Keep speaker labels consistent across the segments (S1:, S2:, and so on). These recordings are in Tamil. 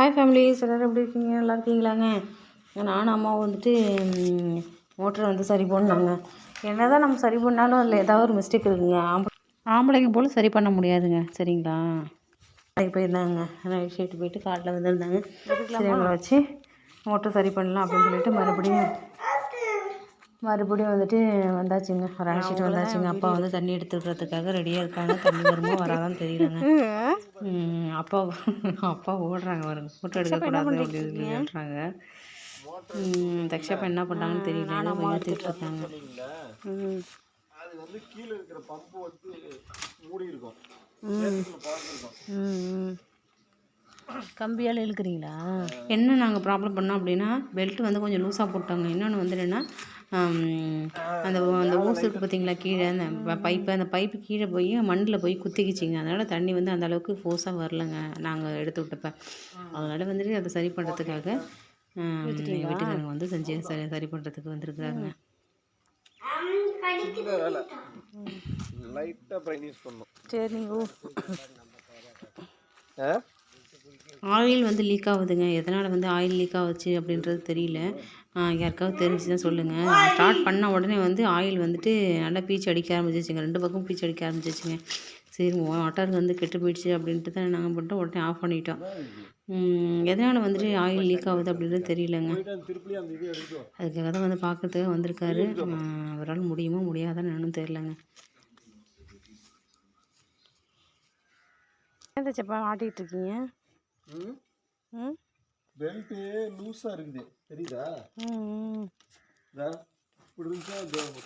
S1: ஹாய் ஃபேமிலி எல்லோரும் எப்படி இருக்கீங்க நல்லா இருக்கீங்களாங்க நானும் அம்மா வந்துட்டு மோட்டரை வந்து சரி பண்ணாங்க என்ன தான் நம்ம சரி பண்ணாலும் அதில் ஏதாவது ஒரு மிஸ்டேக் இருக்குங்க ஆம்பளை ஆம்பளைங்க போல் சரி பண்ண முடியாதுங்க சரிங்களா போயிருந்தாங்க நைட் ஷீட்டு போயிட்டு காட்டில் வந்துருந்தாங்க வச்சு மோட்டர் சரி பண்ணலாம் அப்படின்னு சொல்லிட்டு மறுபடியும் மறுபடியும் வந்துட்டு வந்தாச்சுங்க ஒரு அழைச்சிட்டு வந்தாச்சுங்க அப்பா வந்து தண்ணி எடுத்துக்கிறதுக்காக ரெடியாக இருக்காங்க தண்ணி வருமோ வராதான்னு தெரியலங்க அப்பா அப்பா ஓடுறாங்க வருங்க ஃபோட்டோ எடுக்கக்கூடாது அப்படின்னு சொல்லி தக்ஷப்பா என்ன பண்ணுறாங்கன்னு தெரியல ஏற்றிட்டு இருக்காங்க கம்பியால் இழுக்கிறீங்களா என்ன நாங்கள் ப்ராப்ளம் பண்ணோம் அப்படின்னா பெல்ட் வந்து கொஞ்சம் லூஸாக போட்டாங்க இன்னொன்று வந்து என்னென்னா அந்த அந்த ஊசு இருக்குது பார்த்தீங்களா கீழே அந்த பைப்பு அந்த பைப்பு கீழே போய் மண்ணில் போய் குத்திக்கிச்சிங்க அதனால் தண்ணி வந்து அந்த அளவுக்கு ஃபோர்ஸாக வரலங்க நாங்கள் எடுத்து விட்டப்ப அதனால் வந்துட்டு அதை சரி பண்ணுறதுக்காக வீட்டுக்காரங்க வந்து செஞ்சு சரி சரி பண்ணுறதுக்கு வந்திருக்கிறாங்க சரி நீங்கள் ஆயில் வந்து லீக் ஆகுதுங்க எதனால் வந்து ஆயில் லீக் ஆகுச்சு அப்படின்றது தெரியல யாருக்காவது தெரிஞ்சு தான் சொல்லுங்கள் ஸ்டார்ட் பண்ண உடனே வந்து ஆயில் வந்துட்டு நல்லா பீச்சு அடிக்க ஆரம்பிச்சிச்சுங்க ரெண்டு பக்கம் பீச்சு அடிக்க ஆரம்பிச்சிச்சுங்க சரி வாட்டர் வந்து கெட்டு போயிடுச்சு அப்படின்ட்டு தான் நாங்கள் பண்ணிட்டோம் உடனே ஆஃப் பண்ணிட்டோம் எதனால் வந்துட்டு ஆயில் லீக் ஆகுது அப்படின்றது தெரியலங்க அதுக்காக தான் வந்து பார்க்குறதுக்காக வந்திருக்காரு அவரால் முடியுமோ முடியாதான்னு தெரியலங்க என்ன தச்சப்பா ஆட்டிகிட்டு இருக்கீங்க
S2: பெல்ட் லூஸாக இருக்குது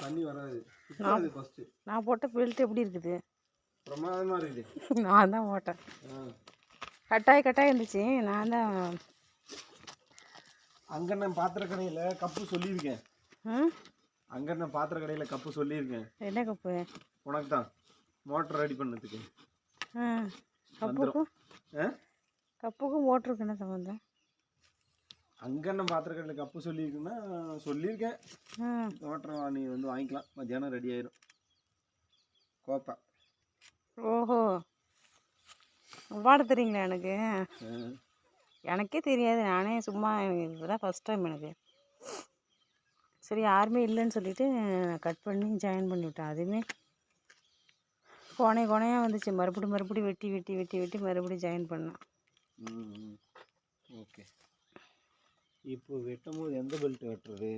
S2: தண்ணி வராது நான்
S1: எப்படி இருக்குது
S2: பிரமாதமாக இருக்குது
S1: நான் தான் போட்டேன் இருந்துச்சு நான் தான்
S2: பாத்திர கடையில் கப்பு சொல்லியிருக்கேன் அங்கே பாத்திர கடையில் கப்பு சொல்லியிருக்கேன் என்ன கப்பு உனக்கு தான் மோட்டர் ரெடி பண்ணதுக்கு
S1: കപ്പുക്ക് മോട്ടർക്ക് എന്നാ സംബന്ധം
S2: அங்கன்ன பாத்திரக்கடையில் கப்பு சொல்லியிருக்குன்னா சொல்லியிருக்கேன் மோட்டர் நீ வந்து வாங்கிக்கலாம் மத்தியானம் ரெடி ஆயிரும் கோப்பா ஓஹோ
S1: பாட தெரியுங்களா எனக்கு எனக்கே தெரியாது நானே சும்மா இதுதான் ஃபஸ்ட் டைம் எனக்கு சரி யாருமே இல்லைன்னு சொல்லிட்டு கட் பண்ணி ஜாயின் பண்ணிவிட்டேன் அதுவுமே கோனை கோனையாக வந்துச்சு மறுபடி மறுபடி வெட்டி வெட்டி வெட்டி வெட்டி மறுபடியும் ஜாயின் பண்ணேன்
S2: ஓகே இப்போ வெட்டும் போது எந்த பெல்ட் வெட்டுறது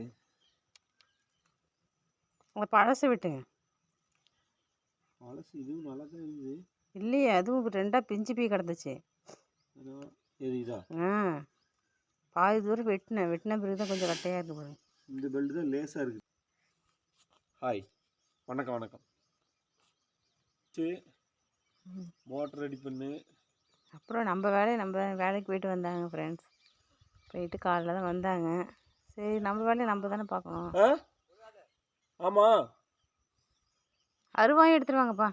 S1: அந்த பழசு விட்டுங்க
S2: பழசு இதுவும் நல்லா தான் இருக்குது
S1: இல்லையே அதுவும் ரெண்டாக பிஞ்சு பீ கிடந்துச்சு இதா ஆ பாதி தூரம் வெட்டினேன் வெட்டின பிறகு தான் கொஞ்சம் கட்டையாக இருக்குது பாருங்க
S2: இந்த பெல்ட் தான் லேசாக இருக்குது ஹாய் வணக்கம் வணக்கம் சரி மோட்டர் ரெடி பண்ணு
S1: அப்புறம் நம்ம வேலையை நம்ம வேலைக்கு போயிட்டு வந்தாங்க ஃப்ரெண்ட்ஸ் போயிட்டு காலைல தான் வந்தாங்க சரி நம்ம வேலையை நம்ம தானே பார்க்கணும் ஆமாம் அருவாயும் எடுத்துருவாங்கப்பா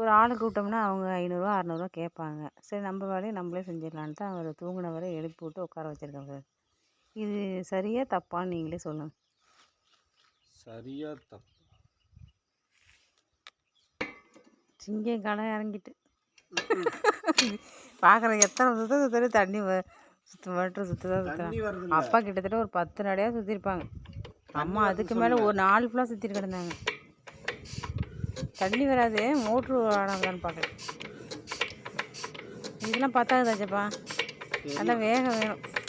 S1: ஒரு ஆளுக்கு கூப்பிட்டோம்னா அவங்க ஐநூறுரூவா அறநூறுவா கேட்பாங்க சரி நம்ம வேலையை நம்மளே செஞ்சிடலான்ட்டு அவர் தூங்கின வரை எழுப்பி விட்டு உட்கார வச்சுருக்காங்க சார் இது சரியாக தப்பான்னு நீங்களே சொல்லுங்கள்
S2: சரியா தப்பு
S1: சிங்கம் கடை இறங்கிட்டு பார்க்குறேன் எத்தனை சுத்த சுத்தடி தண்ணி சுத்து மட்டும் சுற்றி தான் சுற்றுறாங்க அப்பா கிட்டத்தட்ட ஒரு பத்து நடையாக சுற்றிருப்பாங்க அம்மா அதுக்கு மேலே ஒரு நாலு ஃபுல்லாக சுற்றி கிடந்தாங்க தண்ணி வராது மோட்ரு ஆனாங்களான்னு பார்க்குறேன் இதெல்லாம் பத்தாகுதாச்சப்பா நல்லா வேகம் வேணும்